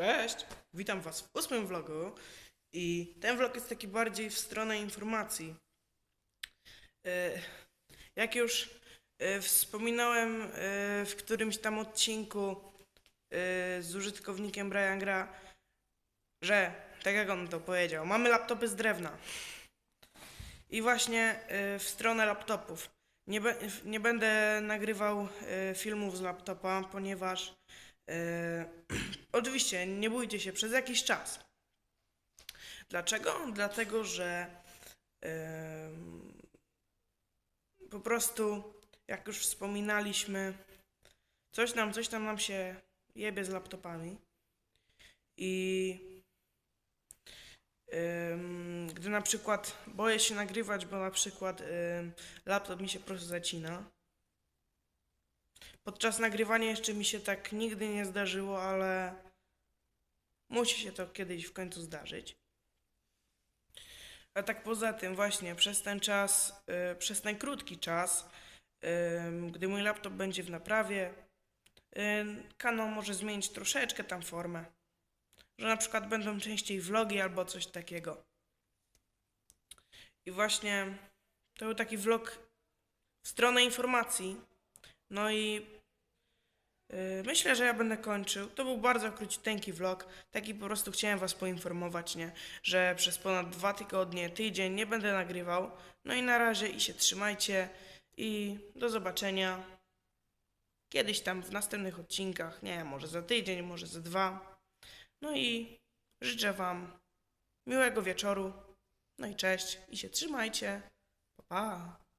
Cześć, witam Was w ósmym vlogu i ten vlog jest taki bardziej w stronę informacji. E, Jak już e, wspominałem e, w którymś tam odcinku z użytkownikiem Brian Gra, że, tak jak on to powiedział, mamy laptopy z drewna. I właśnie w stronę laptopów. Nie, nie będę nagrywał filmów z laptopa, ponieważ Oczywiście, nie bójcie się, przez jakiś czas. Dlaczego? Dlatego, że po prostu, jak już wspominaliśmy, coś nam, coś tam nam się jebie z laptopami. I gdy na przykład boję się nagrywać, bo na przykład laptop mi się po prostu zacina. Podczas nagrywania jeszcze mi się tak nigdy nie zdarzyło, ale musi się to kiedyś w końcu zdarzyć. A tak poza tym, właśnie przez ten czas, y, przez ten krótki czas, ym, gdy mój laptop będzie w naprawie, y, kanał może zmienić troszeczkę tam formę. Że na przykład będą częściej vlogi albo coś takiego. I właśnie to był taki vlog w stronę informacji. No i Yy, Myślę, że ja będę kończył. To był bardzo króciuteńki vlog. Taki po prostu chciałem Was poinformować, nie? Że przez ponad dwa tygodnie, tydzień nie będę nagrywał. No i na razie i się trzymajcie i do zobaczenia kiedyś tam w następnych odcinkach. Nie, może za tydzień, może za dwa. No i życzę Wam miłego wieczoru. No i cześć i się trzymajcie. Pa, pa.